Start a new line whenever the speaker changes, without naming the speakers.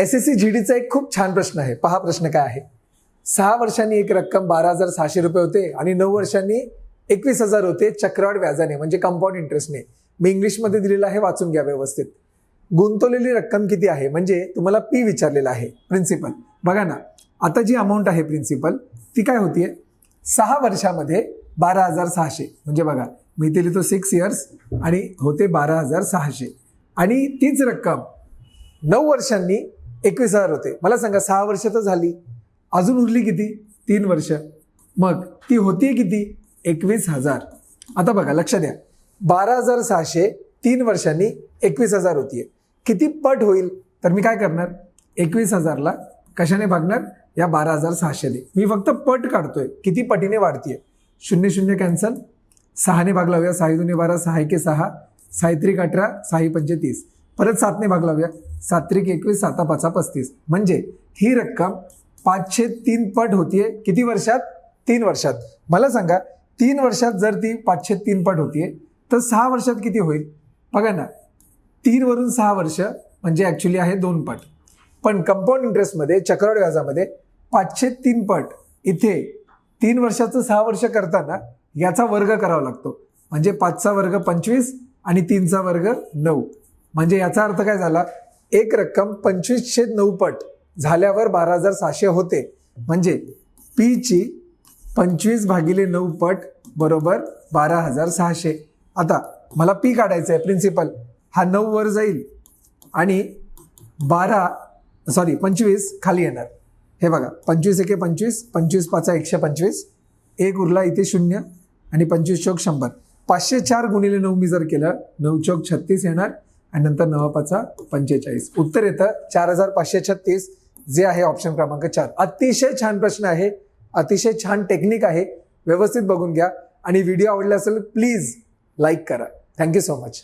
S S C G डीचा एक खूप छान प्रश्न आहे. पहा प्रश्न काय आहे. सहा वर्षांनी एक रक्कम बारा हजार सहाशे रुपये होते आणि नऊ वर्षांनी एकवीस हजार होते चक्रवाढ व्याजाने म्हणजे कंपाऊंड इंटरेस्टने मी इंग्लिशमध्ये दिलेलं आहे वाचून घ्या व्यवस्थित. गुंतवलेली रक्कम किती आहे? म्हणजे तुम्हाला पी विचारलेला आहे प्रिन्सिपल बघा ना आता जी अमाऊंट आहे प्रिन्सिपल ती काय होतीये? सहा वर्षामध्ये बारा हजार सहाशे. म्हणजे बघा मी ते लिहितो सिक्स इयर्स आणि होते बारा हजार सहाशे. आणि तीच रक्कम नऊ वर्षांनी एकवीस हजार होते. मला सांगा सहा वर्ष तर झाली. अजून उरली किती? तीन वर्ष. मग ती होती किती? एकवीस हजार. आता बघा लक्ष द्या. बारा हजार सहाशे तीन वर्षांनी एकवीस हजार होतीये. किती पट होईल? तर मी काय करणार? एकवीस हजारला कशाने भागणार? या बारा हजार सहाशेने मी फक्त पट काढतोय. किती पटीने वाढतीये? शून्य शून्य कॅन्सल. सहाने भाग लावूया सहा दुने बारा सहा एके सहा. साहित्रिक अठरा सहा पंचे तीस. परत सातने भाग लावूया. सात्रिक एकवीस साता पाचा पस्तीस. म्हणजे ही रक्कम पाचशे तीन पट होतीये. किती वर्षात? तीन वर्षात. मला सांगा तीन वर्षात जर ती पाचशे तीन पट होतीये तर सहा वर्षात किती होईल? बघा ना तीनवरून सहा वर्ष म्हणजे ॲक्च्युली आहे दोन पट. पण कंपाऊंड इंटरेस्टमध्ये चक्रवाढ व्याजामध्ये पाचशे तीन पट. इथे तीन वर्षाचं सहा वर्ष करताना याचा वर्ग करावा लागतो. म्हणजे पाचचा वर्ग पंचवीस आणि तीनचा वर्ग नऊ. म्हणजे याचा अर्थ काय झाला? एक रक्कम पंचवीसशे नऊ पट झाल्यावर बारा हजार सहाशे होते. म्हणजे पीची पंचवीस भागिले नऊ पट बरोबर बारा हजार सहाशे. आता मला पी काढायचं आहे प्रिन्सिपल हा नऊ वर जाईल आणि बारा सॉरी पंचवीस खाली येणार. हे बघा पंचवीस एके पंचवीस पंचवीस पाचा एकशे पंचवीस एक उरला इथे शून्य आणि पंचवीस चौक शंभर. पाचशे चार गुणिले नऊ मी जर केलं नऊ चौक छत्तीस येणार. आणि नंतर नवापाचा पंचेचाळीस. उत्तर येतं चार हजार पाचशे छत्तीस जे आहे ऑप्शन क्रमांक चार. अतिशय छान प्रश्न आहे. अतिशय छान टेक्निक आहे. व्यवस्थित बघून घ्या. आणि व्हिडिओ आवडला असेल प्लीज लाईक करा. Thank you so much